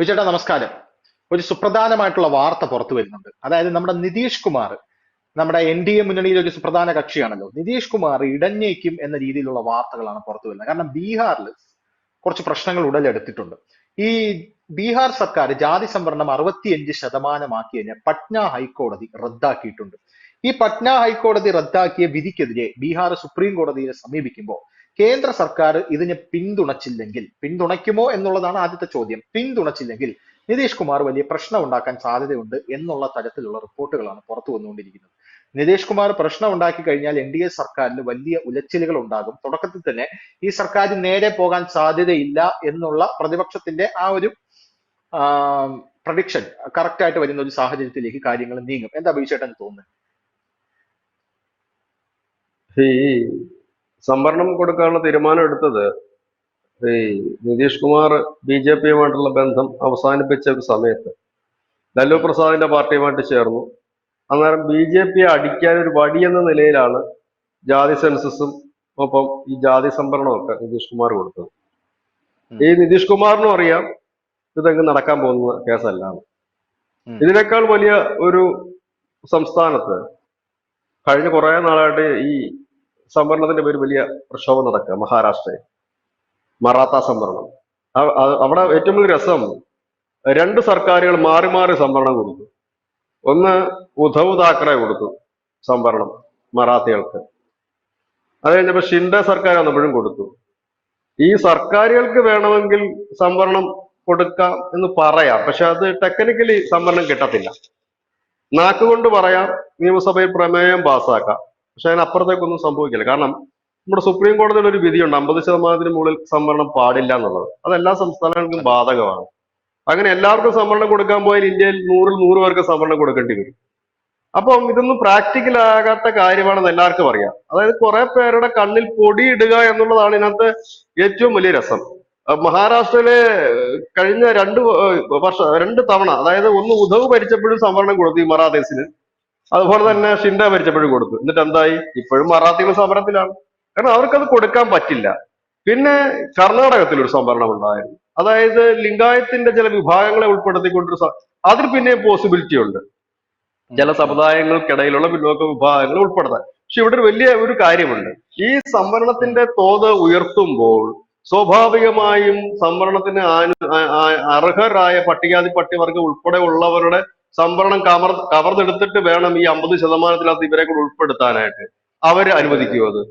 വിജയേട്ടാ നമസ്കാരം. ഒരു സുപ്രധാനമായിട്ടുള്ള വാർത്ത പുറത്തു വരുന്നുണ്ട്. അതായത് നമ്മുടെ നിതീഷ് കുമാർ നമ്മുടെ എൻ ഡി എ മുന്നണിയിലെ ഒരു സുപ്രധാന കക്ഷിയാണല്ലോ. നിതീഷ് കുമാർ ഇടഞ്ഞേക്കും എന്ന രീതിയിലുള്ള വാർത്തകളാണ് പുറത്തു വരുന്നത്. കാരണം ബീഹാറിൽ കുറച്ച് പ്രശ്നങ്ങൾ ഉടലെടുത്തിട്ടുണ്ട്. ഈ ബീഹാർ സർക്കാർ ജാതി സംവരണം അറുപത്തിയഞ്ച് ശതമാനമാക്കിയതിനെ പട്ന ഹൈക്കോടതി റദ്ദാക്കിയിട്ടുണ്ട്. ഈ പട്ന ഹൈക്കോടതി റദ്ദാക്കിയ വിധിക്കെതിരെ ബീഹാർ സുപ്രീം കോടതിയെ സമീപിക്കുമ്പോൾ കേന്ദ്ര സർക്കാർ ഇതിനെ പിന്തുണച്ചില്ലെങ്കിൽ പിന്തുണയ്ക്കുമോ എന്നുള്ളതാണ് ആദ്യത്തെ ചോദ്യം. പിന്തുണച്ചില്ലെങ്കിൽ നിതീഷ് കുമാർ വലിയ പ്രശ്നം ഉണ്ടാക്കാൻ സാധ്യതയുണ്ട് എന്നുള്ള തരത്തിലുള്ള റിപ്പോർട്ടുകളാണ് പുറത്തു വന്നുകൊണ്ടിരിക്കുന്നത്. നിതീഷ് കുമാർ പ്രശ്നം ഉണ്ടാക്കി കഴിഞ്ഞാൽ എൻ ഡി എ സർക്കാരിന് വലിയ ഉലച്ചിലുകൾ ഉണ്ടാകും. തുടക്കത്തിൽ തന്നെ ഈ സർക്കാർ നേരെ പോകാൻ സാധ്യതയില്ല എന്നുള്ള പ്രതിപക്ഷത്തിന്റെ ആ ഒരു പ്രഡിക്ഷൻ കറക്റ്റ് ആയിട്ട് വരുന്ന ഒരു സാഹചര്യത്തിലേക്ക് കാര്യങ്ങൾ നീങ്ങും. എന്താ ബീച്ചേട്ടൻ തോന്നുന്നത്? സംവരണം കൊടുക്കാനുള്ള തീരുമാനം എടുത്തത് ഈ നിതീഷ് കുമാർ ബി ജെ പിയുമായിട്ടുള്ള ബന്ധം അവസാനിപ്പിച്ച ഒരു സമയത്ത്. ലല്ലു പ്രസാദിന്റെ പാർട്ടിയുമായിട്ട് ചേർന്നു. അന്നേരം ബി ജെ പിയെ അടിക്കാൻ ഒരു വടി എന്ന നിലയിലാണ് ജാതി സെൻസസും ഒപ്പം ഈ ജാതി സംവരണമൊക്കെ നിതീഷ് കുമാർ കൊടുത്തത്. ഈ നിതീഷ് കുമാറിനും അറിയാം ഇതെങ്ങ് നടക്കാൻ പോകുന്ന കേസല്ല. ഉം. ഇതിനേക്കാൾ വലിയ ഒരു സംസ്ഥാനത്ത് കഴിഞ്ഞ കുറെ നാളായിട്ട് ഈ സംവരണത്തിന്റെ പേര് വലിയ പ്രക്ഷോഭം നടക്കുക മഹാരാഷ്ട്രയിൽ. മറാത്ത സംവരണം. അവിടെ ഏറ്റവും വലിയ രസം രണ്ട് സർക്കാരുകൾ മാറി മാറി സംവരണം കൊടുത്തു. ഒന്ന് ഉദ്ധവ് താക്കറെ കൊടുത്തു സംവരണം മറാത്തികൾക്ക്. അത് കഴിഞ്ഞപ്പോ ഷിൻഡെ സർക്കാർ വന്നപ്പോഴും കൊടുത്തു. ഈ സർക്കാരുകൾക്ക് വേണമെങ്കിൽ സംവരണം കൊടുക്കാം എന്ന് പറയാം പക്ഷെ അത് ടെക്നിക്കലി സംവരണം കിട്ടത്തില്ല. നാക്കുകൊണ്ട് പറയാം നിയമസഭയിൽ പ്രമേയം പാസ്സാക്കാം പക്ഷെ അതിനപ്പുറത്തേക്കൊന്നും സംഭവിക്കില്ല. കാരണം നമ്മുടെ സുപ്രീം കോടതിയുടെ ഒരു വിധിയുണ്ട്. അമ്പത് ശതമാനത്തിന് മുകളിൽ സംവരണം പാടില്ല എന്നുള്ളത്. അത് എല്ലാ സംസ്ഥാനങ്ങൾക്കും ബാധകമാണ്. അങ്ങനെ എല്ലാവർക്കും സംവരണം കൊടുക്കാൻ പോയാൽ ഇന്ത്യയിൽ നൂറിൽ നൂറ് പേർക്ക് സംവരണം കൊടുക്കേണ്ടി വരും. അപ്പം ഇതൊന്നും പ്രാക്ടിക്കൽ ആകാത്ത കാര്യമാണെന്ന് എല്ലാവർക്കും അറിയാം. അതായത് കുറെ പേരുടെ കണ്ണിൽ പൊടിയിടുക എന്നുള്ളതാണ് ഇതിനകത്ത് ഏറ്റവും വലിയ രസം. മഹാരാഷ്ട്രയിലെ കഴിഞ്ഞ രണ്ട് വർഷം രണ്ട് തവണ അതായത് ഒന്ന് ഉദവ് ഭരിച്ചപ്പോഴും സംവരണം കൊടുത്തു ഈ മറാത്തേസിന് അതുപോലെ തന്നെ ഷിൻഡ മരിച്ചപ്പോഴും കൊടുത്തു. എന്നിട്ട് എന്തായി? ഇപ്പോഴും മറാത്തികൾ സമരത്തിലാണ് കാരണം അവർക്കത് കൊടുക്കാൻ പറ്റില്ല. പിന്നെ കർണാടകത്തിൽ ഒരു സംവരണം ഉണ്ടായിരുന്നു. അതായത് ലിംഗായത്തിന്റെ ചില വിഭാഗങ്ങളെ ഉൾപ്പെടുത്തിക്കൊണ്ടൊരു അതിൽ പിന്നെ പോസിബിലിറ്റി ഉണ്ട്. ചില സമുദായങ്ങൾക്കിടയിലുള്ള പിന്നോക്ക വിഭാഗങ്ങൾ ഉൾപ്പെടുത്താൻ. പക്ഷെ ഇവിടെ ഒരു വലിയ ഒരു കാര്യമുണ്ട്. ഈ സംവരണത്തിന്റെ തോത് ഉയർത്തുമ്പോൾ സ്വാഭാവികമായും സംവരണത്തിന് അർഹരായ പട്ടികാതി പട്ടികവർഗം ഉൾപ്പെടെ ഉള്ളവരുടെ സംവരണം കവർ കവർന്നെടുത്തിട്ട് വേണം ഈ അമ്പത് ശതമാനത്തിനകത്ത് ഇവരെ കൂടെ ഉൾപ്പെടുത്താനായിട്ട്. അവർ അനുവദിക്കുമോ അത്?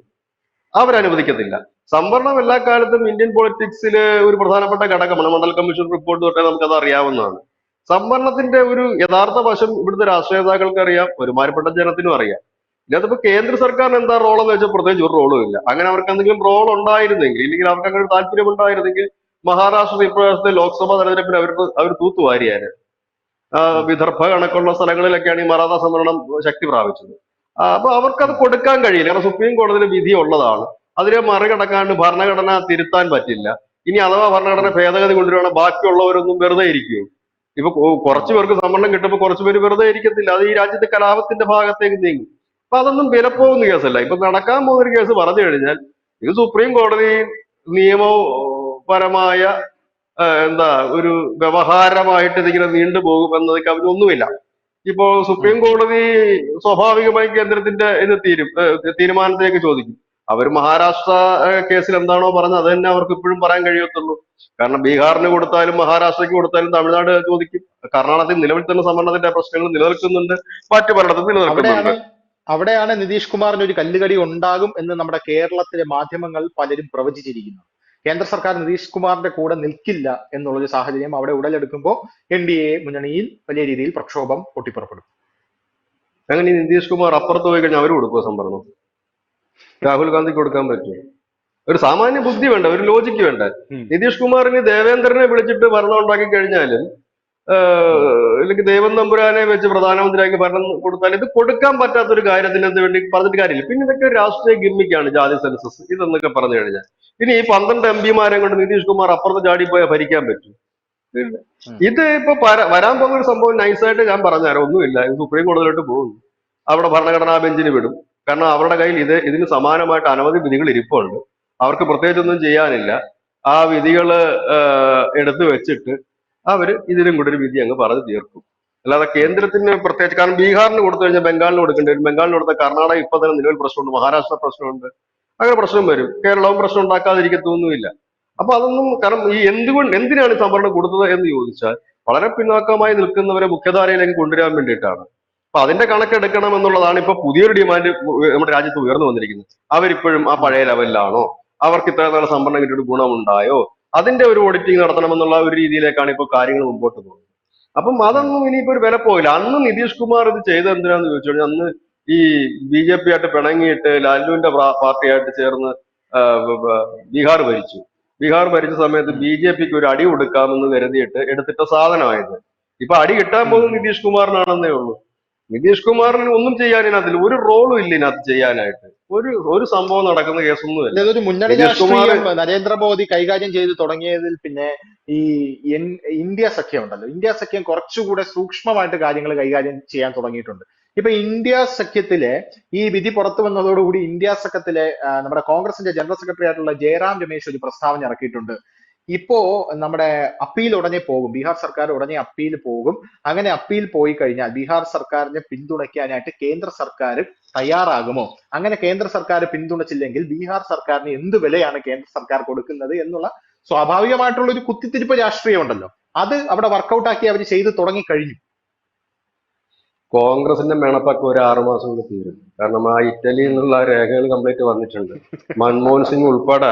അവരനുവദിക്കത്തില്ല. സംവരണം എല്ലാ കാലത്തും ഇന്ത്യൻ പൊളിറ്റിക്സിൽ ഒരു പ്രധാനപ്പെട്ട ഘടകമാണ്. മണ്ഡൽ കമ്മീഷൻ റിപ്പോർട്ട് തൊട്ടേ നമുക്കത് അറിയാവുന്നതാണ്. സംവരണത്തിന്റെ ഒരു യഥാർത്ഥ വശം ഇവിടുത്തെ രാഷ്ട്രീയ നേതാക്കൾക്ക് അറിയാം ഒരുമാതിരിപ്പെട്ട ജനത്തിനും അറിയാം. ഇതിനകത്തിപ്പോ കേന്ദ്ര സർക്കാരിന് എന്താ റോൾ എന്ന് വെച്ചാൽ പ്രത്യേകിച്ച് ഒരു റോളും ഇല്ല. അങ്ങനെ അവർക്ക് എന്തെങ്കിലും റോൾ ഉണ്ടായിരുന്നെങ്കിൽ ഇല്ലെങ്കിൽ അവർക്ക് അങ്ങനെ താല്പര്യം ഉണ്ടായിരുന്നെങ്കിൽ മഹാരാഷ്ട്ര ഇപ്രാവശ്യത്തെ ലോക്സഭാ തെരഞ്ഞെടുപ്പിൽ അവർ അവർ തൂത്തുവാരിയാര്. ആ, വിദർഭ കണക്കുള്ള സ്ഥലങ്ങളിലൊക്കെയാണ് ഈ മറാത്ത സംവരണം ശക്തി പ്രാപിച്ചത്. അപ്പൊ അവർക്കത് കൊടുക്കാൻ കഴിയില്ല. കാരണം സുപ്രീം കോടതിയിൽ വിധി ഉള്ളതാണ്. അതിനെ മറികടക്കാണ്ട് ഭരണഘടന തിരുത്താൻ പറ്റില്ല. ഇനി അഥവാ ഭരണഘടന ഭേദഗതി കൊണ്ടുവരുവാണെങ്കിൽ ബാക്കിയുള്ളവരൊന്നും വെറുതെ ഇരിക്കും. ഇപ്പൊ കുറച്ചു പേർക്ക് സംവരണം കിട്ടുമ്പോൾ കുറച്ചു പേര് വെറുതെ ഇരിക്കത്തില്ല. അത് ഈ രാജ്യത്തെ കലാപത്തിന്റെ ഭാഗത്തേക്ക് നീങ്ങും. അപ്പൊ അതൊന്നും വിലപ്പോകുന്ന കേസല്ല. ഇപ്പൊ നടക്കാൻ പോകുന്ന ഒരു കേസ് പറഞ്ഞു കഴിഞ്ഞാൽ ഇത് സുപ്രീം കോടതി നിയമപരമായ എന്താ ഒരു വ്യവഹാരമായിട്ട് ഇതിങ്ങനെ നീണ്ടുപോകും എന്നതൊക്കെ അവരൊന്നുമില്ല ഇപ്പോ സുപ്രീം കോടതി സ്വാഭാവികമായി കേന്ദ്രത്തിന്റെ ഇത് തീരും തീരുമാനത്തിലേക്ക് ചോദിക്കും. അവർ മഹാരാഷ്ട്ര കേസിൽ എന്താണോ പറഞ്ഞത് അത് തന്നെ അവർക്ക് ഇപ്പോഴും പറയാൻ കഴിയത്തുള്ളൂ. കാരണം ബീഹാറിന് കൊടുത്താലും മഹാരാഷ്ട്രയ്ക്ക് കൊടുത്താലും തമിഴ്നാട് ചോദിക്കും. കർണാടകത്തിൽ നിലവിൽ തന്നെ സംവരണത്തിന്റെ പ്രശ്നങ്ങൾ നിലനിൽക്കുന്നുണ്ട്. മറ്റു പലയിടത്തും നിലനിൽക്കുന്നുണ്ട്. അവിടെയാണ് അവിടെയാണ് നിതീഷ് കുമാറിന് ഒരു കല്ലുകടി ഉണ്ടാകും എന്ന് നമ്മുടെ കേരളത്തിലെ മാധ്യമങ്ങൾ പലരും പ്രവചിച്ചിരിക്കുന്നത്. കേന്ദ്ര സർക്കാർ നിതീഷ് കുമാറിന്റെ കൂടെ നിൽക്കില്ല എന്നുള്ളൊരു സാഹചര്യം അവിടെ ഉടലെടുക്കുമ്പോൾ എൻ ഡി എ മുന്നണിയിൽ വലിയ രീതിയിൽ പ്രക്ഷോഭം പൊട്ടിപ്പുറപ്പെടും. അങ്ങനെ നിതീഷ് കുമാർ അപ്പുറത്ത് പോയി കഴിഞ്ഞാൽ അവർ കൊടുക്കുമോ സംവരണം? രാഹുൽ ഗാന്ധിക്ക് കൊടുക്കാൻ പറ്റുമോ ഒരു സാമാന്യ ബുദ്ധി വേണ്ട ഒരു ലോജിക്ക് വേണ്ട. നിതീഷ് കുമാറിന് ദേവേന്ദ്രനെ വിളിച്ചിട്ട് ഭരണം ഉണ്ടാക്കി കഴിഞ്ഞാലും അല്ലെങ്കിൽ ദേവൻ നമ്പുരാനെ വെച്ച് പ്രധാനമന്ത്രിയാക്കി ഭരണം കൊടുത്താൽ ഇത് കൊടുക്കാൻ പറ്റാത്ത ഒരു കാര്യത്തിന് വേണ്ടി പറഞ്ഞിട്ട് കാര്യമില്ല. പിന്നെ ഇതൊക്കെ രാഷ്ട്രീയ ഗിമ്മിക്കാണ് ജാതി സെൻസസ്. ഇതെന്നൊക്കെ പറഞ്ഞു കഴിഞ്ഞാൽ. ഇനി ഈ പന്ത്രണ്ട് എം പിമാരെ കൊണ്ട് നിതീഷ് കുമാർ അപ്പുറത്ത് ചാടിപ്പോയാൽ ഭരിക്കാൻ പറ്റും. ഇത് ഇപ്പൊ വരാൻ പോകുന്ന ഒരു സംഭവം നൈസായിട്ട് ഞാൻ പറഞ്ഞുതരാം. ഒന്നുമില്ല. ഇത് സുപ്രീം കോടതിയിലോട്ട് പോകുന്നു. അവിടെ ഭരണഘടനാ ബെഞ്ചിന് വിടും. കാരണം അവരുടെ കയ്യിൽ ഇത് ഇതിന് സമാനമായിട്ട് അനവധി വിധികൾ ഇരിപ്പുണ്ട്. അവർക്ക് പ്രത്യേകിച്ചൊന്നും ചെയ്യാനില്ല. ആ വിധികൾ എടുത്തു വെച്ചിട്ട് അവർ ഇതിനും കൂടെ ഒരു വിധി അങ്ങ് പറഞ്ഞു തീർക്കും. അല്ലാതെ കേന്ദ്രത്തിന് പ്രത്യേകിച്ച് കാരണം ബീഹാറിന് കൊടുത്തു കഴിഞ്ഞാൽ ബംഗാളിന് കൊടുക്കേണ്ടി വരും. ബംഗാളിന് കൊടുത്ത കർണാടക ഇപ്പൊ തന്നെ നിലവിൽ പ്രശ്നമുണ്ട്. മഹാരാഷ്ട്ര പ്രശ്നമുണ്ട്. അങ്ങനെ പ്രശ്നം വരും. കേരളവും പ്രശ്നം ഉണ്ടാക്കാതിരിക്കത്തൊന്നുമില്ല അപ്പൊ അതൊന്നും കാരണം ഈ എന്തുകൊണ്ട് എന്തിനാണ് ഈ സംവരണം കൊടുത്തത് എന്ന് ചോദിച്ചാൽ വളരെ പിന്നാക്കമായി നിൽക്കുന്നവരെ മുഖ്യധാരയിലേക്ക് കൊണ്ടുവരാൻ വേണ്ടിയിട്ടാണ്. അപ്പൊ അതിന്റെ കണക്കെടുക്കണം എന്നുള്ളതാണ് ഇപ്പൊ പുതിയൊരു ഡിമാൻഡ് നമ്മുടെ രാജ്യത്ത് ഉയർന്നു വന്നിരിക്കുന്നത്. അവരിപ്പോഴും ആ പഴയ ലെവലിലാണോ അവർക്ക് ഇത്ര നല്ല സംവരണം കിട്ടിയിട്ട് ഗുണമുണ്ടായോ? അതിന്റെ ഒരു ഓഡിറ്റിംഗ് നടത്തണം എന്നുള്ള ഒരു രീതിയിലേക്കാണ് ഇപ്പോൾ കാര്യങ്ങൾ മുമ്പോട്ട് പോകുന്നത്. അപ്പം അതൊന്നും ഇനിയിപ്പോ ഒരു വില പോയില്ല. അന്ന് നിതീഷ് കുമാർ ഇത് ചെയ്തത് എന്തിനാന്ന് ചോദിച്ചു കഴിഞ്ഞാൽ അന്ന് ഈ ബി ജെ പി ആയിട്ട് പിണങ്ങിയിട്ട് ലാലുവിന്റെ പാർട്ടിയായിട്ട് ചേർന്ന് ബീഹാർ ഭരിച്ചു. ബീഹാർ ഭരിച്ച സമയത്ത് ബി ജെ പിക്ക് ഒരു അടി കൊടുക്കാമെന്ന് കരുതിയിട്ട് എടുത്തിട്ട സാധനമായത്. ഇപ്പൊ അടി കിട്ടാൻ പോകുന്നത് നിതീഷ് കുമാറിനാണെന്നേ ഉള്ളൂ. നിതീഷ് കുമാറിന് ഒന്നും ചെയ്യാനിതിനകത്തില്ല ഒരു റോളും ഇല്ല ഇതിനകത്ത് ചെയ്യാനായിട്ട്. ഒരു ഒരു സംഭവം നടക്കുന്ന കേസൊന്നുമില്ല. ഒരു മുന്നണി നിതീഷ് കുമാർ- രാഷ്ട്രീയം നരേന്ദ്രമോദി കൈകാര്യം ചെയ്ത് തുടങ്ങിയതിൽ പിന്നെ ഈ ഇന്ത്യ സഖ്യം ഉണ്ടല്ലോ. ഇന്ത്യ സഖ്യം കുറച്ചുകൂടെ സൂക്ഷ്മമായിട്ട് കാര്യങ്ങൾ കൈകാര്യം ചെയ്യാൻ തുടങ്ങിയിട്ടുണ്ട്. ഇപ്പൊ ഇന്ത്യ സഖ്യത്തിലെ ഈ വിധി പുറത്തു വന്നതോടുകൂടി ഇന്ത്യ സഖ്യത്തിലെ നമ്മുടെ കോൺഗ്രസിന്റെ ജനറൽ സെക്രട്ടറി ആയിട്ടുള്ള ജയറാം രമേശ് ഒരു പ്രസ്താവന ഇറക്കിയിട്ടുണ്ട്. ഇപ്പോ നമ്മുടെ അപ്പീൽ ഉടനെ പോകും. ബീഹാർ സർക്കാർ ഉടനെ അപ്പീൽ പോകും. അങ്ങനെ അപ്പീൽ പോയി കഴിഞ്ഞാൽ ബീഹാർ സർക്കാരിനെ പിന്തുണയ്ക്കാനായിട്ട് കേന്ദ്ര സർക്കാർ തയ്യാറാകുമോ? അങ്ങനെ കേന്ദ്ര സർക്കാർ പിന്തുണച്ചില്ലെങ്കിൽ ബീഹാർ സർക്കാരിന് എന്ത് വിലയാണ് കേന്ദ്ര സർക്കാർ കൊടുക്കുന്നത് എന്നുള്ള സ്വാഭാവികമായിട്ടുള്ള ഒരു കുത്തിത്തിരിപ്പ് രാഷ്ട്രീയം ഉണ്ടല്ലോ അത് അവിടെ വർക്കൗട്ട് ആക്കി അവർ ചെയ്തു തുടങ്ങി കഴിഞ്ഞു കോൺഗ്രസിന്റെ മേണപ്പൊക്കെ ഒരു ആറുമാസം കൊണ്ട് തീരും. കാരണം ആ ഇറ്റലിയിൽ നിന്നുള്ള രേഖകൾ കംപ്ലീറ്റ് വന്നിട്ടുണ്ട്. മൻമോഹൻ സിംഗ് ഉൾപ്പെടെ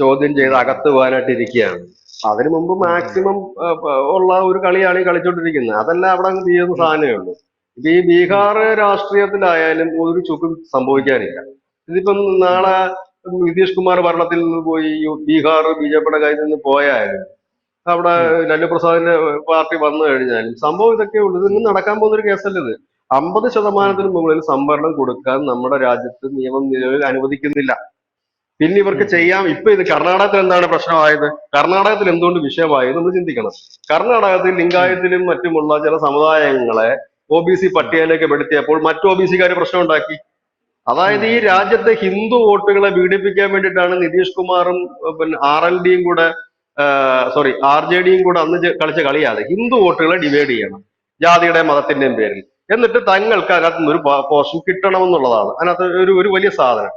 ചോദ്യം ചെയ്ത് അകത്ത് പോകാനായിട്ട് ഇരിക്കുകയാണ്. അതിനു മുമ്പ് മാക്സിമം ഉള്ള ഒരു കളിയാണ് ഈ കളിച്ചോണ്ടിരിക്കുന്നത്. അതല്ല അവിടെ അങ്ങ് തീരുന്ന സാധനമേ ഉള്ളൂ. ഇപ്പൊ ഈ ബീഹാർ രാഷ്ട്രീയത്തിലായാലും ഒരു ചുക്കും സംഭവിക്കാനില്ല. ഇതിപ്പം നാളെ നിതീഷ് കുമാർ ഭരണത്തിൽ നിന്ന് പോയി ബീഹാർ ബി ജെ പിയുടെ കയ്യിൽ നിന്ന് പോയാലും അവിടെ ലല്ലു പ്രസാദിന്റെ പാർട്ടി വന്നു കഴിഞ്ഞാലും സംഭവം ഇതൊക്കെ ഉള്ളൂ. ഇതൊന്നും നടക്കാൻ പോകുന്ന ഒരു കേസല്ല ഇത്? അമ്പത് ശതമാനത്തിന് മുകളിൽ സംവരണം കൊടുക്കാൻ നമ്മുടെ രാജ്യത്ത് നിയമം നിലവിൽ അനുവദിക്കുന്നില്ല. പിന്നെ ഇവർക്ക് ചെയ്യാം. ഇപ്പൊ ഇത് കർണാടകത്തിൽ എന്താണ് പ്രശ്നമായത്? കർണാടകത്തിൽ എന്തുകൊണ്ട് വിഷയമായത് നമ്മൾ ചിന്തിക്കണം. കർണാടകത്തിൽ ലിംഗായത്തിലും മറ്റുമുള്ള ചില സമുദായങ്ങളെ ഒ ബി സി പട്ടികയിലേക്ക് പെടുത്തിയപ്പോൾ മറ്റു ഒ ബി സിക്കാർ പ്രശ്നം ഉണ്ടാക്കി. അതായത് ഈ രാജ്യത്തെ ഹിന്ദു വോട്ടുകളെ പീഡിപ്പിക്കാൻ വേണ്ടിയിട്ടാണ് നിതീഷ് കുമാറും പിന്നെ ആർ എൽ ഡിയും കൂടെ സോറി ആർ ജെ ഡിയും കൂടെ അന്ന് കളിച്ച കളിയാണ്. ഹിന്ദു വോട്ടുകളെ ഡിവൈഡ് ചെയ്യണം. ജാതിയുടെ മതത്തിന്റെയും പേരിൽ. എന്നിട്ട് തങ്ങൾക്ക് അതിനകത്ത് നിന്ന് ഒരു പോർഷൻ കിട്ടണമെന്നുള്ളതാണ്. അതിനകത്ത് ഒരു ഒരു വലിയ സാധനം.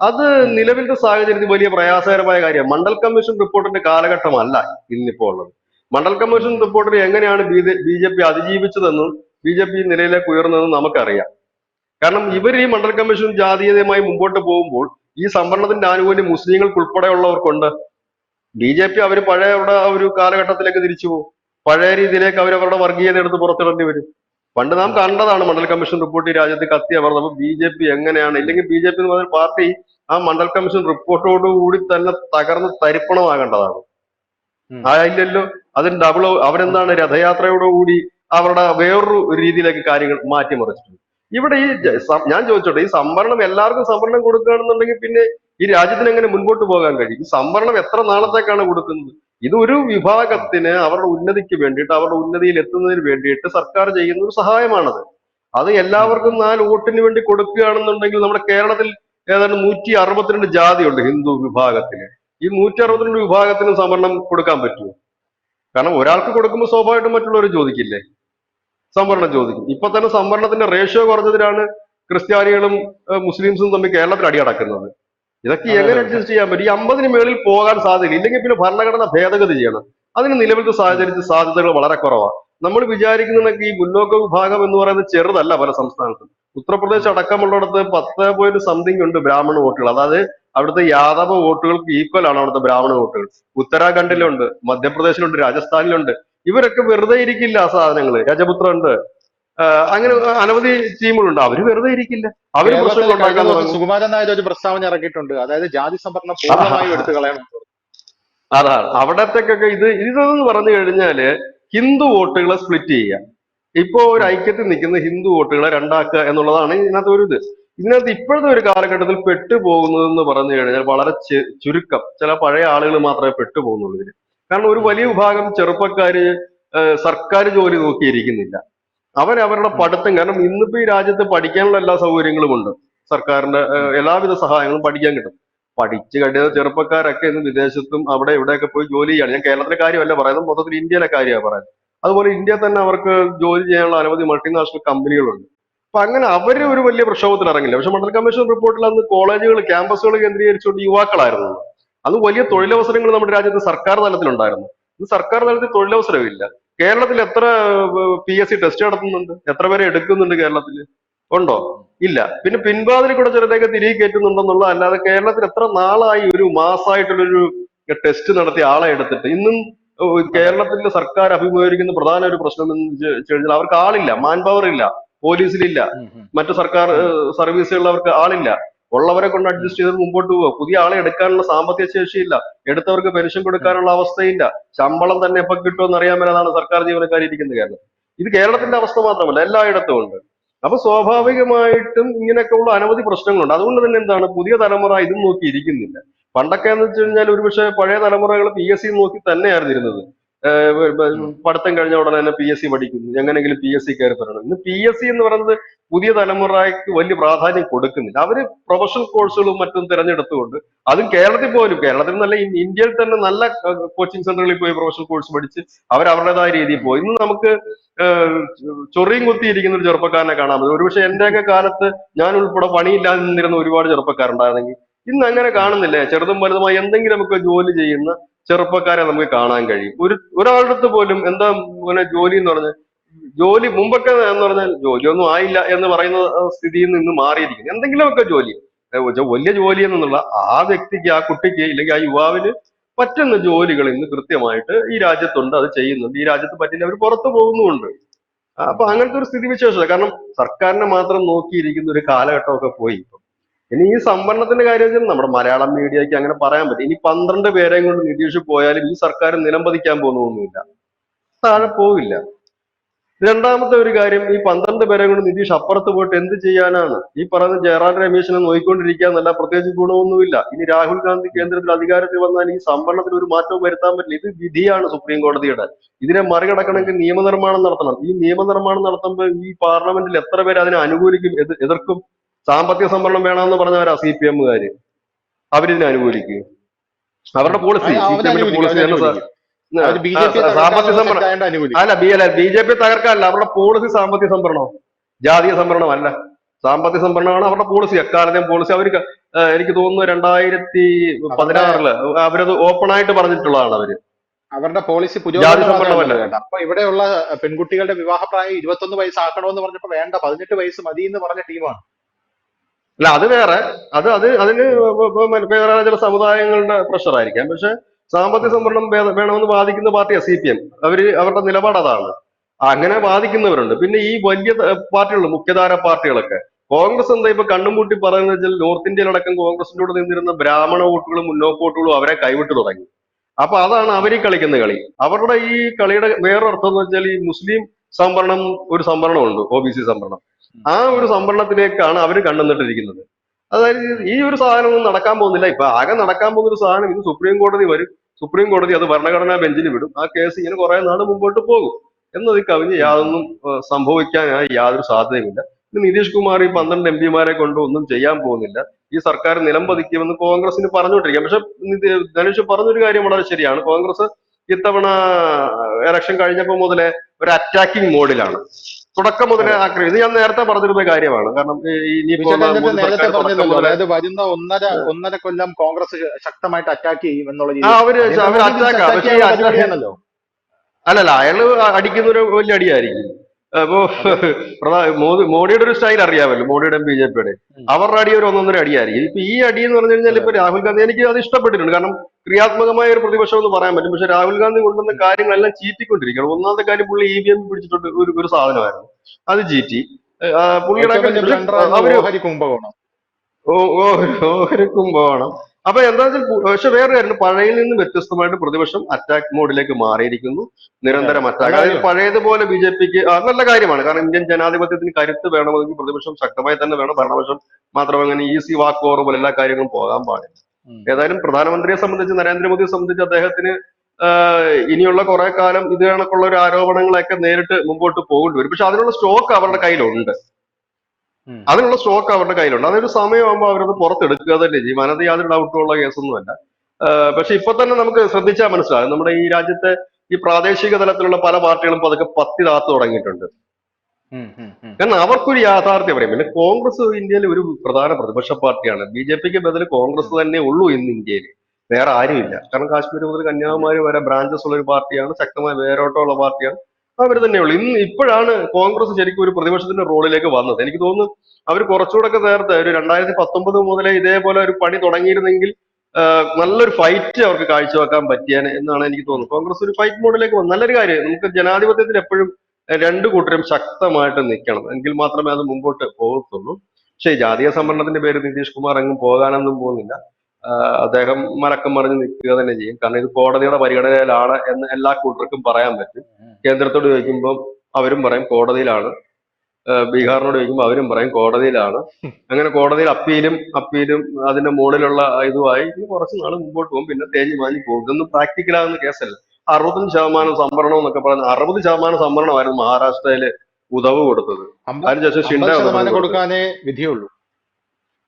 അത് നിലവിലത്തെ സാഹചര്യത്തിൽ വലിയ പ്രയാസകരമായ കാര്യമാണ്. മണ്ഡൽ കമ്മീഷൻ റിപ്പോർട്ടിന്റെ കാലഘട്ടമല്ല ഇന്നിപ്പോ ഉള്ളത്. മണ്ഡൽ കമ്മീഷൻ റിപ്പോർട്ടിൽ എങ്ങനെയാണ് ബി ജെ പി അതിജീവിച്ചതെന്നും ബി ജെ പി നിലയിലേക്ക് ഉയർന്നതെന്നും നമുക്കറിയാം. കാരണം ഇവർ ഈ മണ്ഡൽ കമ്മീഷൻ ജാതീയതയുമായി മുമ്പോട്ട് പോകുമ്പോൾ ഈ സംവരണത്തിന്റെ ആനുകൂല്യം മുസ്ലിങ്ങൾക്ക് ഉൾപ്പെടെയുള്ളവർക്കുണ്ട് ബി ജെ പി അവർ പഴയ ഒരു കാലഘട്ടത്തിലേക്ക് തിരിച്ചു പോകും. പഴയ രീതിയിലേക്ക് അവരവരുടെ വർഗീയത എടുത്ത് പുറത്തിടേണ്ടി വരും. പണ്ട് നാം കണ്ടതാണ് മണ്ഡൽ കമ്മീഷൻ റിപ്പോർട്ട് ഈ രാജ്യത്ത് കത്തി അമർന്നപ്പോൾ ബി ജെ പി എങ്ങനെയാണ്? ഇല്ലെങ്കിൽ ബി ജെ പി എന്ന് പറഞ്ഞ പാർട്ടി ആ മണ്ഡൽ കമ്മീഷൻ റിപ്പോർട്ടോട് കൂടി തന്നെ തകർന്ന് തരിപ്പണമാകേണ്ടതാണ്. ആയില്ലല്ലോ അതിന് ഡബിൾ അവരെന്താണ് രഥയാത്രയോടുകൂടി അവരുടെ വേറൊരു രീതിയിലേക്ക് കാര്യങ്ങൾ മാറ്റിമറിച്ചിട്ടുണ്ട്. ഇവിടെ ഈ ഞാൻ ചോദിച്ചോട്ടെ ഈ സംവരണം എല്ലാവർക്കും സംവരണം കൊടുക്കുകയാണെന്നുണ്ടെങ്കിൽ പിന്നെ ഈ രാജ്യത്തിന് എങ്ങനെ മുൻപോട്ട് പോകാൻ കഴിയും? ഈ സംവരണം എത്ര നാളത്തേക്കാണ് കൊടുക്കുന്നത്? ഇത് ഒരു വിഭാഗത്തിന് അവരുടെ ഉന്നതിക്ക് വേണ്ടിയിട്ട് അവരുടെ ഉന്നതിയിൽ എത്തുന്നതിന് വേണ്ടിയിട്ട് സർക്കാർ ചെയ്യുന്ന ഒരു സഹായമാണത്. അത് എല്ലാവർക്കും നാല് വോട്ടിന് വേണ്ടി കൊടുക്കുകയാണെന്നുണ്ടെങ്കിൽ നമ്മുടെ കേരളത്തിൽ ഏതാണ്ട് നൂറ്റി അറുപത്തിരണ്ട് ജാതിയുണ്ട് ഹിന്ദു വിഭാഗത്തിന്. ഈ നൂറ്റി അറുപത്തിരണ്ട് വിഭാഗത്തിന് സംവരണം കൊടുക്കാൻ പറ്റുമോ? കാരണം ഒരാൾക്ക് കൊടുക്കുമ്പോൾ സ്വാഭാവികമായിട്ടും മറ്റുള്ളവർ ചോദിക്കില്ലേ? സംവരണം ചോദിക്കും. ഇപ്പൊ തന്നെ സംവരണത്തിന്റെ റേഷ്യോ കുറഞ്ഞതിനാണ് ക്രിസ്ത്യാനികളും മുസ്ലിംസും തമ്മിൽ കേരളത്തിൽ അടിയടക്കുന്നത്. ഇതൊക്കെ എങ്ങനെ അഡ്ജസ്റ്റ് ചെയ്യാൻ പറ്റും? ഈ അമ്പതിന് മേളിൽ പോകാൻ സാധ്യതയില്ല ഇല്ലെങ്കിൽ പിന്നെ ഭരണഘടന ഭേദഗതി ചെയ്യണം. അതിന് നിലവിലത്തെ സാഹചര്യത്തിൽ സാധ്യതകൾ വളരെ കുറവാണ് നമ്മൾ വിചാരിക്കുന്നതൊക്കെ ഈ മുന്നോക്ക വിഭാഗം എന്ന് പറയുന്നത് ചെറുതല്ല പല സംസ്ഥാനത്തും. ഉത്തർപ്രദേശ് അടക്കമുള്ളിടത്ത് പത്ത് പോയിന്റ് സംതിങ് ഉണ്ട് ബ്രാഹ്മണ വോട്ടുകൾ. അതായത് അവിടുത്തെ യാദവ വോട്ടുകൾക്ക് ഈക്വൽ ആണ് അവിടുത്തെ ബ്രാഹ്മണ വോട്ടുകൾ. ഉത്തരാഖണ്ഡിലുണ്ട് മധ്യപ്രദേശിലുണ്ട് രാജസ്ഥാനിലുണ്ട്. ഇവരൊക്കെ വെറുതെ ഇരിക്കില്ല ആ സാധനങ്ങൾ. രജപുത്ര ഉണ്ട് അങ്ങനെ അനവധി ടീമുകളുണ്ട്. അവർ വെറുതെ ഇരിക്കില്ല. അവർ പ്രശ്നങ്ങൾ സുകുമാരൻ നായർ ഒരു പ്രസ്താവന ഇറക്കിയിട്ടുണ്ട്. അതായത് ജാതി സംവരണം പൂർണമായും എടുത്തു കളയണം. അതാണ് അവിടത്തേക്കൊക്കെ ഇത് ഇതെന്ന് പറഞ്ഞു കഴിഞ്ഞാൽ ഹിന്ദു വോട്ടുകളെ സ്പ്ലിറ്റ് ചെയ്യുക. ഇപ്പോ ഒരു ഐക്യത്തിൽ നിൽക്കുന്ന ഹിന്ദു വോട്ടുകളെ രണ്ടാക്കുക എന്നുള്ളതാണ് ഇതിനകത്ത് ഒരു ഇത്. ഇതിനകത്ത് ഇപ്പോഴത്തെ ഒരു കാലഘട്ടത്തിൽ പെട്ടുപോകുന്നതെന്ന് പറഞ്ഞു കഴിഞ്ഞാൽ വളരെ ചുരുക്കം. ചില പഴയ ആളുകൾ മാത്രമേ പെട്ടുപോകുന്നുള്ളൂ ഇതിന് കാരണം ഒരു വലിയ വിഭാഗം ചെറുപ്പക്കാര് സർക്കാർ ജോലി നോക്കിയിരിക്കുന്നില്ല. അവരവരുടെ പഠിത്തം കാരണം ഇന്നിപ്പോ ഈ രാജ്യത്ത് പഠിക്കാനുള്ള എല്ലാ സൗകര്യങ്ങളും ഉണ്ട്. സർക്കാരിന്റെ എല്ലാവിധ സഹായങ്ങളും പഠിക്കാൻ കിട്ടും. പഠിച്ചു കഴിയുന്ന ചെറുപ്പക്കാരൊക്കെ ഇന്ന് വിദേശത്തും അവിടെ ഇവിടെയൊക്കെ പോയി ജോലി ചെയ്യാണ് ഞാൻ കേരളത്തിലെ കാര്യമല്ല പറയുന്നത് മൊത്തത്തിൽ ഇന്ത്യയിലെ കാര്യമാണ് പറയുന്നത്. അതുപോലെ ഇന്ത്യ തന്നെ അവർക്ക് ജോലി ചെയ്യാനുള്ള അനവധി മൾട്ടിനാഷണൽ കമ്പനികളുണ്ട് അപ്പൊ അങ്ങനെ അവർ ഒരു വലിയ പ്രക്ഷോഭത്തിൽ ഇറങ്ങില്ല. പക്ഷെ മണ്ഡൽ കമ്മീഷൻ റിപ്പോർട്ടിൽ അന്ന് കോളേജുകൾ ക്യാമ്പസുകൾ കേന്ദ്രീകരിച്ചുകൊണ്ട് യുവാക്കളായിരുന്നു. അത് വലിയ തൊഴിലവസരങ്ങൾ നമ്മുടെ രാജ്യത്ത് സർക്കാർ തലത്തിലുണ്ടായിരുന്നു. ഇന്ന് സർക്കാർ തലത്തിൽ തൊഴിലവസരമില്ല. കേരളത്തിൽ എത്ര പി എസ് സി ടെസ്റ്റ് നടത്തുന്നുണ്ട്? എത്ര പേരെ എടുക്കുന്നുണ്ട് കേരളത്തിൽ? ഉണ്ടോ? ഇല്ല. പിന്നെ പിൻവാതിൽ കൂടെ ചിലരൊക്കെ തിരികെ കയറ്റുന്നുണ്ടെന്നുള്ള അല്ലാതെ കേരളത്തിൽ എത്ര നാളായി ഒരു മാസമായിട്ടുള്ളൊരു ടെസ്റ്റ് നടത്തിയ ആളെ എടുത്തിട്ട്? ഇന്നും കേരളത്തിലെ സർക്കാർ അഭിമുഖീകരിക്കുന്ന പ്രധാന ഒരു പ്രശ്നം എന്ന് വെച്ച് കഴിഞ്ഞാൽ അവർക്ക് ആളില്ല. മാൻ പവർ ഇല്ല. പോലീസിലില്ല മറ്റു സർക്കാർ സർവീസുകളിൽ അവർക്ക് ആളില്ല. ഉള്ളവരെ കൊണ്ട് അഡ്ജസ്റ്റ് ചെയ്ത് മുമ്പോട്ട് പോവുക. പുതിയ ആളെ എടുക്കാനുള്ള സാമ്പത്തിക ശേഷിയില്ല. എടുത്തവർക്ക് പെൻഷൻ കൊടുക്കാനുള്ള അവസ്ഥയില്ല. ശമ്പളം തന്നെ എപ്പോ കിട്ടുമെന്ന് അറിയാൻ മേലാണ് സർക്കാർ ജീവനക്കാർ ഇരിക്കുന്നത് കാരണം ഇത് കേരളത്തിന്റെ അവസ്ഥ മാത്രമല്ല എല്ലായിടത്തും ഉണ്ട്. അപ്പൊ സ്വാഭാവികമായിട്ടും ഇങ്ങനെയൊക്കെയുള്ള അനവധി പ്രശ്നങ്ങളുണ്ട്. അതുകൊണ്ട് തന്നെ എന്താണ് പുതിയ തലമുറ ഇതും നോക്കി ഇരിക്കുന്നില്ല പണ്ടൊക്കെ എന്ന് വെച്ച് കഴിഞ്ഞാൽ ഒരുപക്ഷെ പഴയ തലമുറകൾ പി എസ് സി നോക്കി തന്നെയായിരുന്നു ഇരുന്നത് പഠിത്തം കഴിഞ്ഞ ഉടനെ തന്നെ പി എസ് സി പഠിക്കുന്നു. എങ്ങനെയെങ്കിലും പി എസ് സി കയറി വരണം. ഇന്ന് പി എസ് സി എന്ന് പറയുന്നത് പുതിയ തലമുറയ്ക്ക് വലിയ പ്രാധാന്യം കൊടുക്കുന്നില്ല. അവർ പ്രൊഫഷണൽ കോഴ്സുകളും മറ്റും തിരഞ്ഞെടുത്തുകൊണ്ട് അതും കേരളത്തിൽ പോലും കേരളത്തിൽ നല്ല ഇന്ത്യയിൽ തന്നെ നല്ല കോച്ചിങ് സെന്ററുകളിൽ പോയി പ്രൊഫഷണൽ കോഴ്സ് പഠിച്ച് അവർ അവരുടേതായ രീതിയിൽ പോയി. ഇന്ന് നമുക്ക് ചൊറിയും കുത്തിയിരിക്കുന്ന ഒരു ചെറുപ്പക്കാരനെ കാണാൻ പറ്റും. ഒരുപക്ഷെ എന്റെയൊക്കെ കാലത്ത് ഞാൻ ഉൾപ്പെടെ പണിയില്ലാതെ നിന്നിരുന്ന ഒരുപാട് ചെറുപ്പക്കാരുണ്ടായിരുന്നെങ്കിൽ ഇന്ന് അങ്ങനെ കാണുന്നില്ലേ. ചെറുതും വലുതുമായി എന്തെങ്കിലുമൊക്കെ ജോലി ചെയ്യുന്ന ചെറുപ്പക്കാരെ നമുക്ക് കാണാൻ കഴിയും. ഒരു ഒരാളുടെ പോലും എന്താ പിന്നെ ജോലി എന്ന് പറഞ്ഞാൽ ജോലി മുമ്പൊക്കെ എന്ന് പറഞ്ഞാൽ ജോലിയൊന്നും ആയില്ല എന്ന് പറയുന്ന സ്ഥിതിയിൽ നിന്ന് മാറിയിരിക്കുന്നു. എന്തെങ്കിലുമൊക്കെ ജോലി. വലിയ ജോലി എന്നുള്ള ആ വ്യക്തിക്ക് ആ കുട്ടിക്ക് ഇല്ലെങ്കിൽ ആ യുവാവിന് പറ്റുന്ന ജോലികൾ ഇന്ന് കൃത്യമായിട്ട് ഈ രാജ്യത്തുണ്ട് അത് ചെയ്യുന്നുണ്ട്. ഈ രാജ്യത്ത് പറ്റില്ല അവർ പുറത്തു പോകുന്നുമുണ്ട്. അപ്പൊ അങ്ങനത്തെ ഒരു സ്ഥിതി വിശേഷമാണ് കാരണം സർക്കാരിനെ മാത്രം നോക്കിയിരിക്കുന്ന ഒരു കാലഘട്ടമൊക്കെ പോയി ഇപ്പം. ഇനി ഈ സംവരണത്തിന്റെ കാര്യം നമ്മുടെ മലയാളം മീഡിയക്ക് അങ്ങനെ പറയാൻ പറ്റും ഇനി പന്ത്രണ്ട് പേരെയും കൊണ്ട് നിതീഷ് പോയാലും ഈ സർക്കാർ നിലംപതിക്കാൻ പോകുന്നൊന്നുമില്ല. താഴെ പോവില്ല. രണ്ടാമത്തെ ഒരു കാര്യം ഈ പന്ത്രണ്ട് പേരെ കൊണ്ട് നിതീഷ് അപ്പുറത്ത് പോയിട്ട് എന്ത് ചെയ്യാനാണ്? ഈ പറയുന്ന ജയറാം രമേശിനെ നോക്കിക്കൊണ്ടിരിക്കാന്നല്ല പ്രത്യേകിച്ച് ഗുണമൊന്നുമില്ല. ഇനി രാഹുൽ ഗാന്ധി കേന്ദ്രത്തിൽ അധികാരത്തിൽ വന്നാൽ ഈ സംവരണത്തിൽ ഒരു മാറ്റവും വരുത്താൻ പറ്റില്ല. ഇത് വിധിയാണ് സുപ്രീം കോടതിയുടെ. ഇതിനെ മറികടക്കണമെങ്കിൽ നിയമനിർമ്മാണം നടത്തണം. ഈ നിയമനിർമ്മാണം നടത്തുമ്പോൾ ഈ പാർലമെന്റിൽ എത്ര പേര് അതിനെ അനുകൂലിക്കും എതിർക്കും? സാമ്പത്തിക സംവരണം വേണമെന്ന് പറഞ്ഞവരാ സി പി എമ്മുകാര്. അവരിതിനെ അനുകൂലിക്കും. അവരുടെ പോളിസി പോളിസി സാമ്പത്തിക സംവരണം. അല്ല ബി അല്ല ബി ജെ പി തകർക്കാനല്ല അവരുടെ പോളിസി സാമ്പത്തിക സംവരണം? ജാതീയ സംവരണമല്ല സാമ്പത്തിക സംവരണമാണ് അവരുടെ പോളിസി എക്കാലത്തെയും പോളിസി അവർ എനിക്ക് തോന്നുന്നു രണ്ടായിരത്തി പതിനാറിൽ അവരത് ഓപ്പൺ ആയിട്ട് പറഞ്ഞിട്ടുള്ളതാണ് അവർ. അവരുടെ പോളിസി. കേട്ടോ. അപ്പൊ ഇവിടെയുള്ള പെൺകുട്ടികളുടെ വിവാഹപ്രായം ഇരുപത്തൊന്ന് വയസ്സാക്കണമെന്ന് പറഞ്ഞപ്പോ വേണ്ട പതിനെട്ട് വയസ്സ് മതി എന്ന് പറഞ്ഞ ടീമാണ്. അല്ല അത് വേറെ. അത് അത് അതിന് വേറെ ചില സമുദായങ്ങളുടെ പ്രഷർ ആയിരിക്കാം. പക്ഷെ സാമ്പത്തിക സംവരണം വേണമെന്ന് വാദിക്കുന്ന പാർട്ടിയാണ് സി പി എം. അവർ അവരുടെ നിലപാട് അതാണ്. അങ്ങനെ വാദിക്കുന്നവരുണ്ട്. പിന്നെ ഈ വലിയ പാർട്ടികൾ മുഖ്യധാര പാർട്ടികളൊക്കെ. കോൺഗ്രസ് എന്താ ഇപ്പൊ കണ്ണും പൂട്ടി പറയുന്നത് വെച്ചാൽ നോർത്ത് ഇന്ത്യയിലടക്കം കോൺഗ്രസിന്റെ കൂടെ നിന്നിരുന്ന ബ്രാഹ്മണ വോട്ടുകളും മുന്നോക്ക വോട്ടുകളും അവരെ കൈവിട്ട് തുടങ്ങി. അപ്പൊ അതാണ് അവർ കളിക്കുന്ന കളി. അവരുടെ ഈ കളിയുടെ വേറൊരു അർത്ഥം എന്ന് വെച്ചാൽ ഈ മുസ്ലിം സംവരണം ഒരു സംവരണമുണ്ട് ഒ ബി സി സംവരണം. ആ ഒരു സംവരണത്തിലേക്കാണ് അവർ കണ്ണുന്നിട്ടിരിക്കുന്നത് അതായത് ഈ ഒരു സാധനമൊന്നും നടക്കാൻ പോകുന്നില്ല. ഇപ്പൊ ആകെ നടക്കാൻ പോകുന്ന ഒരു സാധനം ഇത് സുപ്രീം കോടതി വരും. സുപ്രീം കോടതി അത് ഭരണഘടനാ ബെഞ്ചിന് വിടും. ആ കേസ് ഇങ്ങനെ കുറെ നാൾ മുമ്പോട്ട് പോകും. എന്നതിൽ കവിഞ്ഞ് യാതൊന്നും സംഭവിക്കാൻ യാതൊരു സാധ്യതയുമില്ല. ഇന്ന് നിതീഷ് കുമാർ ഈ പന്ത്രണ്ട് എം പിമാരെ കൊണ്ട് ഒന്നും ചെയ്യാൻ പോകുന്നില്ല. ഈ സർക്കാർ നിലം പതിക്കുമെന്ന് കോൺഗ്രസിന് പറഞ്ഞുകൊണ്ടിരിക്കാം. പക്ഷെ ധനുഷ് പറഞ്ഞൊരു കാര്യം വളരെ ശരിയാണ്. കോൺഗ്രസ് ഇത്തവണ ഇലക്ഷൻ കഴിഞ്ഞപ്പോൾ മുതലേ ഒരു അറ്റാക്കിംഗ് മോഡിലാണ്. തുടക്കം മുതലേ ആക്രമിക്കും ഇത് ഞാൻ നേരത്തെ പറഞ്ഞിരുന്ന കാര്യമാണ്. കാരണം നേരത്തെ പറഞ്ഞല്ലോ അതായത് വരുന്ന ഒന്നര ഒന്നര കൊല്ലം കോൺഗ്രസ് ശക്തമായിട്ട് അറ്റാക്ക് ചെയ്യും എന്നുള്ള അവർ അവർ സംബന്ധിച്ച് അറ്റാക്കാ attack പക്ഷേ ഈ ചെയ്യാനുള്ള attack- പരിപാടിയാണല്ലോ അല്ലല്ല അയാൾ അടിക്കുന്ന ഒരു വലിയ അടിയായിരിക്കും. അപ്പോ മോദി മോഡിയുടെ ഒരു സ്റ്റൈൽ അറിയാമല്ലോ മോഡിയുടെ ബി ജെ പിയുടെ. അവരുടെ അടി ഒരു ഒന്നൊന്നര അടിയായിരിക്കും. ഇപ്പൊ ഈ അടി എന്ന് പറഞ്ഞു കഴിഞ്ഞാൽ ഇപ്പൊ രാഹുൽ ഗാന്ധി എനിക്ക് അത് ഇഷ്ടപ്പെട്ടിട്ടുണ്ട്. കാരണം ക്രിയാത്മകമായ ഒരു പ്രതിപക്ഷം എന്ന് പറയാൻ പറ്റും. പക്ഷെ രാഹുൽ ഗാന്ധി കൊണ്ടുവന്ന കാര്യങ്ങളെല്ലാം ചീറ്റിക്കൊണ്ടിരിക്കുകയാണ്. ഒന്നാമത്തെ കാര്യം പുള്ളി ഇ വി എം പിടിച്ചിട്ടുണ്ട് ഒരു ഒരു സാധനമായിരുന്നു. അത് ചീറ്റി. പുള്ളിയുടെ അവർ കുംഭകോണം. പോകണം അപ്പൊ എന്താ വെച്ചാൽ പക്ഷെ വേറെ കാര്യം പഴയിൽ നിന്ന് വ്യത്യസ്തമായിട്ട് പ്രതിപക്ഷം അറ്റാക്ക് മോഡിലേക്ക് മാറിയിരിക്കുന്നു. നിരന്തരം അറ്റാക്ക് അതെ. അതായത് പഴയതുപോലെ ബി ജെ പിക്ക് നല്ല കാര്യമാണ്. കാരണം ഇന്ത്യൻ ജനാധിപത്യത്തിന് കരുത്ത് വേണമെങ്കിൽ പ്രതിപക്ഷം ശക്തമായി തന്നെ വേണം. ഭരണപക്ഷം മാത്രം അങ്ങനെ ഈസി വാക്ക് ഓവർ പോലെ എല്ലാ കാര്യങ്ങളും പോകാൻ പാടില്ല. ഏതായാലും പ്രധാനമന്ത്രിയെ സംബന്ധിച്ച് നരേന്ദ്രമോദിയെ സംബന്ധിച്ച് അദ്ദേഹത്തിന് ഇനിയുള്ള കുറെ കാലം ഇത് കണക്കുള്ള ഒരു ആരോപണങ്ങളൊക്കെ നേരിട്ട് മുമ്പോട്ട് പോകേണ്ടി വരും. പക്ഷെ അതിനുള്ള സ്റ്റോക്ക് അവരുടെ കയ്യിലുണ്ട്. അതിനുള്ള സ്റ്റോക്ക് അവരുടെ കയ്യിലുണ്ട്. അതൊരു സമയമാകുമ്പോൾ അവരത് പുറത്തെടുക്കുക തന്നെ ചെയ്യും. അനത് യാതൊരു ഡൗട്ടും ഉള്ള കേസൊന്നുമല്ല പക്ഷെ ഇപ്പൊ തന്നെ നമുക്ക് ശ്രദ്ധിച്ചാൽ മനസ്സിലാകും. നമ്മുടെ ഈ രാജ്യത്തെ ഈ പ്രാദേശിക തലത്തിലുള്ള പല പാർട്ടികളും പതുക്കെ പത്തി താത്തു തുടങ്ങിയിട്ടുണ്ട്. കാരണം അവർക്കൊരു യാഥാർത്ഥ്യം പറയും. പിന്നെ കോൺഗ്രസ് ഇന്ത്യയിൽ ഒരു പ്രധാന പ്രതിപക്ഷ പാർട്ടിയാണ്. ബി ജെ പിക്ക് ബദൽ കോൺഗ്രസ് തന്നെ ഉള്ളൂ ഇന്ന് ഇന്ത്യയിൽ വേറെ ആരുമില്ല. കാരണം കാശ്മീർ മുതൽ കന്യാകുമാരി വരെ ബ്രാഞ്ചസ് ഉള്ള ഒരു പാർട്ടിയാണ്. ശക്തമായ വേരോട്ടമുള്ള പാർട്ടിയാണ്. അവർ തന്നെയുള്ളൂ ഇന്ന് ഇപ്പോഴാണ് കോൺഗ്രസ് ശരിക്കും ഒരു പ്രതിപക്ഷത്തിന്റെ റോളിലേക്ക് വന്നത്. എനിക്ക് തോന്നുന്നു അവർ കുറച്ചുകൂടെ നേരത്തെ ഒരു രണ്ടായിരത്തി പത്തൊമ്പത് മുതലേ ഇതേപോലെ ഒരു പണി തുടങ്ങിയിരുന്നെങ്കിൽ നല്ലൊരു ഫൈറ്റ് അവർക്ക് കാഴ്ചവെക്കാൻ പറ്റിയാണ് എന്നാണ് എനിക്ക് തോന്നുന്നത്. കോൺഗ്രസ് ഒരു ഫൈറ്റ് മോഡിലേക്ക് വന്നു. നല്ലൊരു കാര്യം. നമുക്ക് ജനാധിപത്യത്തിൽ എപ്പോഴും രണ്ടു കൂട്ടരും ശക്തമായിട്ട് നിൽക്കണം എങ്കിൽ മാത്രമേ അത് മുമ്പോട്ട് പോകത്തുള്ളൂ. പക്ഷേ ജാതീയ സംവരണത്തിന്റെ പേര് നിതീഷ് കുമാർ എങ്ങും പോകാനൊന്നും പോകുന്നില്ല. അദ്ദേഹം മലക്കം മറിഞ്ഞ് നിൽക്കുക തന്നെ ചെയ്യും. കാരണം ഇത് കോടതിയുടെ പരിഗണനയിലാണ് എന്ന് എല്ലാ കൂട്ടർക്കും പറയാൻ പറ്റും. കേന്ദ്രത്തോട് ചോദിക്കുമ്പോൾ അവരും പറയും കോടതിയിലാണ്. ബീഹാറിനോട് ചോദിക്കുമ്പോൾ അവരും പറയും കോടതിയിലാണ്. അങ്ങനെ കോടതിയിൽ അപ്പീലും അപ്പീലും അതിന്റെ മുകളിലുള്ള ഇതുമായി കുറച്ച് നാൾ മുമ്പോട്ട് പോകും. പിന്നെ തേഞ്ഞു മാഞ്ഞു പോകും. ഇതൊന്നും പ്രാക്ടിക്കലാകുന്ന കേസല്ല. അറുപത്തഞ്ച് ശതമാനം സംവരണം എന്നൊക്കെ പറയുന്നത് അറുപത് ശതമാനം സംവരണമായിരുന്നു മഹാരാഷ്ട്രയിൽ ഉദവ് കൊടുത്തത്. അതിനുശേഷം ഷിൻഡെ കൊടുക്കാനേ വിധിയുള്ളൂ.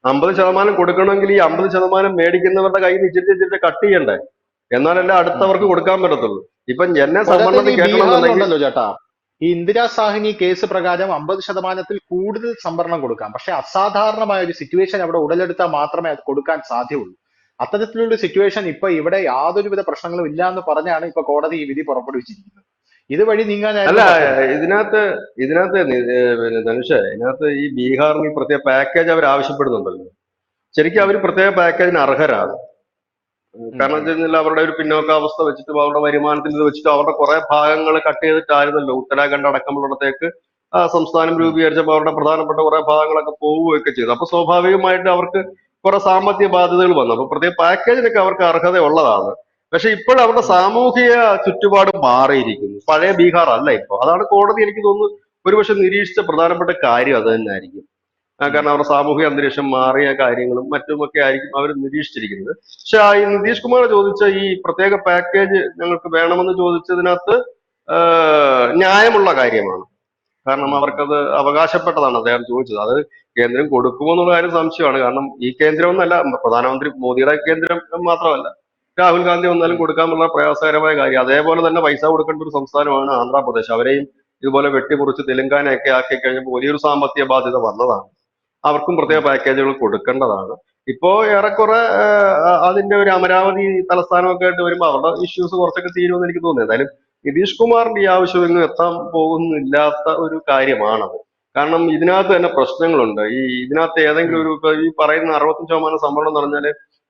അമ്പത് ശതമാനം കൊടുക്കണമെങ്കിൽ ഈ അമ്പത് ശതമാനം മേടിക്കുന്നവരുടെ കയ്യിൽ നിന്ന് ഇച്ചിരി ഇച്ചിരി കട്ട് ചെയ്യണ്ടേ? എന്നാലല്ലേ അടുത്തവർക്ക് കൊടുക്കാൻ പറ്റത്തുള്ളൂ. ഇപ്പൊ എന്നെ സംവരണത്തിൽ കേൾക്കണമെന്നുണ്ടെങ്കിൽ ചേട്ടാ. ഈ ഇന്ദിരാ സാഹിനി കേസ് പ്രകാരം അമ്പത് ശതമാനത്തിൽ കൂടുതൽ സംവരണം കൊടുക്കാം. പക്ഷെ അസാധാരണമായ ഒരു സിറ്റുവേഷൻ അവിടെ ഉടലെടുത്താൽ മാത്രമേ അത് കൊടുക്കാൻ സാധ്യമുള്ളൂ. അത്തരത്തിലുള്ള സിറ്റുവേഷൻ ഇപ്പൊ ഇവിടെ യാതൊരുവിധ പ്രശ്നങ്ങളും ഇല്ല എന്ന് പറഞ്ഞാണ് ഇപ്പൊ കോടതി ഈ വിധി പുറപ്പെടുവിച്ചിരിക്കുന്നത്. ഇതുവഴി അല്ല നീങ്ങാനായിരുന്നു പദ്ധതി. ഇതിനകത്ത് ഇതിനകത്ത് പിന്നെ ധനുഷ ഇതിനകത്ത് ഈ ബീഹാറിൽ ഈ പ്രത്യേക പാക്കേജ് അവർ ആവശ്യപ്പെടുന്നുണ്ടല്ലോ. ശരിക്കും അവർ പ്രത്യേക പാക്കേജിന് അർഹരാണ്. കാരണം വെച്ച് കഴിഞ്ഞാൽ അവരുടെ ഒരു പിന്നോക്കാവസ്ഥ വെച്ചിട്ട് അവരുടെ വരുമാനത്തിൽ ഇത് വെച്ചിട്ട് അവരുടെ കുറെ ഭാഗങ്ങൾ കട്ട് ചെയ്തിട്ടായിരുന്നല്ലോ. ഉത്തരാഖണ്ഡ് അടക്കമുള്ളിടത്തേക്ക് ആ സംസ്ഥാനം രൂപീകരിച്ചപ്പോൾ അവരുടെ പ്രധാനപ്പെട്ട കുറെ ഭാഗങ്ങളൊക്കെ പോവുകയൊക്കെ ചെയ്തു. അപ്പൊ സ്വാഭാവികമായിട്ട് അവർക്ക് കുറെ സാമ്പത്തിക ബാധ്യതകൾ വന്നു. അപ്പൊ പ്രത്യേക പാക്കേജിനൊക്കെ അവർക്ക് അർഹത ഉള്ളതാണ് പക്ഷെ ഇപ്പോൾ അവരുടെ സാമൂഹിക ചുറ്റുപാട് മാറിയിരിക്കുന്നു. പഴയ ബീഹാർ അല്ല ഇപ്പൊ അതാണ് കോടതി എനിക്ക് തോന്നുന്നു ഒരുപക്ഷെ നിരീക്ഷിച്ച പ്രധാനപ്പെട്ട കാര്യം അത് തന്നെയായിരിക്കും. കാരണം അവരുടെ സാമൂഹിക അന്തരീക്ഷം മാറിയ കാര്യങ്ങളും മറ്റുമൊക്കെ ആയിരിക്കും അവർ നിരീക്ഷിച്ചിരിക്കുന്നത്. പക്ഷെ ഈ നിതീഷ് കുമാർ ചോദിച്ച ഈ പ്രത്യേക പാക്കേജ് ഞങ്ങൾക്ക് വേണമെന്ന് ചോദിച്ചതിനകത്ത് ന്യായമുള്ള കാര്യമാണ്. കാരണം അവർക്കത് അവകാശപ്പെട്ടതാണ് അദ്ദേഹം ചോദിച്ചത്. അത് കേന്ദ്രം കൊടുക്കുമെന്നുള്ള കാര്യം സംശയമാണ്. കാരണം ഈ കേന്ദ്രം എന്നല്ല പ്രധാനമന്ത്രി മോദിയുടെ കേന്ദ്രം മാത്രമല്ല. രാഹുൽ ഗാന്ധി വന്നാലും കൊടുക്കാനുള്ള പ്രയാസകരമായ കാര്യം. അതേപോലെ തന്നെ പൈസ കൊടുക്കേണ്ട ഒരു സംസ്ഥാനമാണ് ആന്ധ്രാപ്രദേശ്. അവരെയും ഇതുപോലെ വെട്ടിമുറിച്ച് തെലങ്കാനയൊക്കെ ആക്കി കഴിഞ്ഞപ്പോൾ വലിയൊരു സാമ്പത്തിക ബാധ്യത വന്നതാണ്. അവർക്കും പ്രത്യേക പാക്കേജുകൾ കൊടുക്കേണ്ടതാണ്. ഇപ്പോ ഏറെക്കുറെ അതിന്റെ ഒരു അമരാവതി തലസ്ഥാനമൊക്കെ ആയിട്ട് വരുമ്പോൾ അവരുടെ ഇഷ്യൂസ് കുറച്ചൊക്കെ തീരുമെന്ന് എനിക്ക് തോന്നുന്നു. എന്തായാലും നിതീഷ് കുമാറിന്റെ ഈ ആവശ്യം ഇന്ന് എത്താൻ പോകുന്നില്ലാത്ത ഒരു കാര്യമാണത്. കാരണം ഇതിനകത്ത് തന്നെ പ്രശ്നങ്ങളുണ്ട്. ഈ ഇതിനകത്ത് ഏതെങ്കിലും ഒരു ഈ പറയുന്ന അറുപത്തഞ്ച് ശതമാനം സംവരണം എന്ന് പറഞ്ഞാൽ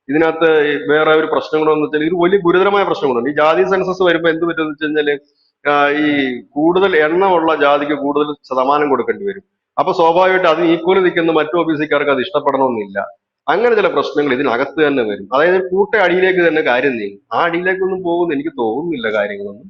ഇതിനകത്ത് വേറെ ഒരു പ്രശ്നങ്ങളെന്ന് വെച്ചാൽ ഇത് വലിയ ഗുരുതരമായ പ്രശ്നങ്ങളുണ്ട്. ഈ ജാതി സെൻസസ് വരുമ്പോൾ എന്ത് പറ്റുമെന്ന് വെച്ച് കഴിഞ്ഞാൽ ഈ കൂടുതൽ എണ്ണമുള്ള ജാതിക്ക് കൂടുതൽ ശതമാനം കൊടുക്കേണ്ടി വരും. അപ്പൊ സ്വാഭാവികമായിട്ട് അതിന് ഈക്വലി നിൽക്കുന്ന മറ്റു ഓഫീസിക്കാർക്ക് അത് ഇഷ്ടപ്പെടണമെന്നില്ല. അങ്ങനെ ചില പ്രശ്നങ്ങൾ ഇതിനകത്ത് തന്നെ വരും. അതായത് കൂട്ട അടിയിലേക്ക് തന്നെ കാര്യം നീങ്ങും. ആ അടിയിലേക്കൊന്നും പോകുമെന്ന് എനിക്ക് തോന്നുന്നില്ല കാര്യങ്ങളൊന്നും.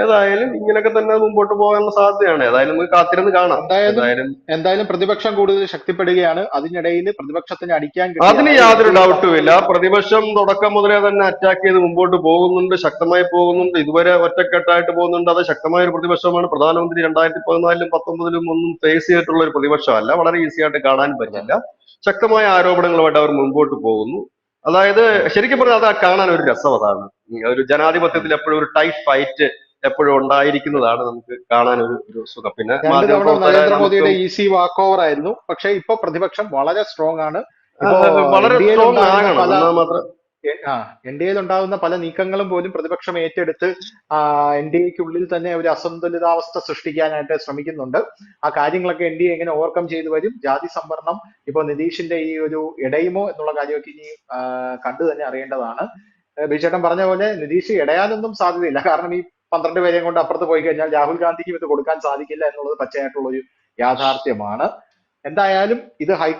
ഏതായാലും ഇങ്ങനെയൊക്കെ തന്നെ മുമ്പോട്ട് പോകാനുള്ള സാധ്യതയാണ്. ഏതായാലും നമുക്ക് കാത്തിരുന്ന് കാണാം. എന്തായാലും എന്തായാലും പ്രതിപക്ഷം കൂടുതൽ ശക്തിപ്പെടുകയാണ്. അതിനിടയിൽ പ്രതിപക്ഷത്തിന് അടിക്കാൻ അതിന് യാതൊരു ഡൗട്ടും ഇല്ല. പ്രതിപക്ഷം തുടക്കം മുതലേ തന്നെ അറ്റാക്ക് ചെയ്ത് മുമ്പോട്ട് പോകുന്നുണ്ട്. ശക്തമായി പോകുന്നുണ്ട്. ഇതുവരെ ഒറ്റക്കെട്ടായിട്ട് പോകുന്നുണ്ട്. അത് ശക്തമായ ഒരു പ്രതിപക്ഷമാണ്. പ്രധാനമന്ത്രി രണ്ടായിരത്തി പതിനാലിലും പത്തൊമ്പതിലും ഒന്നും ഫേസ് ചെയ്തിട്ടുള്ള ഒരു പ്രതിപക്ഷമല്ല. വളരെ ഈസി ആയിട്ട് കാണാൻ പറ്റില്ല. ശക്തമായ ആരോപണങ്ങളുമായിട്ട് അവർ മുമ്പോട്ട് പോകുന്നു. അതായത് ശരിക്കും പറഞ്ഞാൽ അത് കാണാൻ ഒരു രസം അതാണ്. ഒരു ജനാധിപത്യത്തിൽ എപ്പോഴും ഒരു ടൈറ്റ് ഫൈറ്റ് എപ്പോഴും ഉണ്ടായിരിക്കുന്നതാണ് നമുക്ക് കാണാൻ ഒരു ഒരു സുഖം. പിന്നെ നരേന്ദ്രമോദിയുടെ ഈസി വാക്ക് ഓവർ ആയിരുന്നു. പക്ഷെ ഇപ്പൊ പ്രതിപക്ഷം വളരെ സ്ട്രോങ് ആണ്. വളരെ സ്ട്രോങ് ആകണം മാത്രം എൻ ഡി എയിൽ ഉണ്ടാകുന്ന പല നീക്കങ്ങളും പോലും പ്രതിപക്ഷം ഏറ്റെടുത്ത് എൻ ഡി എക്കുള്ളിൽ തന്നെ ഒരു അസന്തുലിതാവസ്ഥ സൃഷ്ടിക്കാനായിട്ട് ശ്രമിക്കുന്നുണ്ട്. ആ കാര്യങ്ങളൊക്കെ എൻ ഡി എ എങ്ങനെ ഓവർകം ചെയ്തു വരും? ജാതി സംവരണം ഇപ്പൊ നിതീഷിന്റെ ഈ ഒരു ഇടയുമോ എന്നുള്ള കാര്യമൊക്കെ ഇനി കണ്ടു തന്നെ അറിയേണ്ടതാണ്. ബിജേട്ടൻ പറഞ്ഞ പോലെ നിതീഷ് ഇടയാനൊന്നും സാധ്യതയില്ല. കാരണം ഈ പന്ത്രണ്ട് പേരെയും കൊണ്ട് അപ്പുറത്ത് പോയി കഴിഞ്ഞാൽ രാഹുൽ ഗാന്ധിക്കും ഇത് കൊടുക്കാൻ സാധിക്കില്ല എന്നുള്ളത് പച്ചയായിട്ടുള്ള ഒരു യാഥാർത്ഥ്യമാണ്. എന്തായാലും ഇത് ഹൈ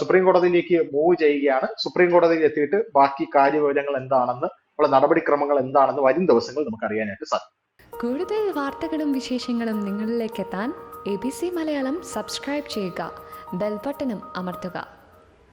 സുപ്രീം കോടതിയിലേക്ക് മൂവ് ചെയ്യുകയാണ്. സുപ്രീം കോടതിയിൽ എത്തിയിട്ട് ബാക്കി കാര്യവിവരങ്ങൾ എന്താണെന്ന് ഉള്ള നടപടിക്രമങ്ങൾ എന്താണെന്ന് വരും ദിവസങ്ങൾ നമുക്ക് അറിയാനായിട്ട് സാധിക്കും. കൂടുതൽ വാർത്തകളും വിശേഷങ്ങളും നിങ്ങളിലേക്ക് എത്താൻ A B C Malayalam subscribe ചെയ്യുക ബെൽബട്ടനും അമർത്തുക.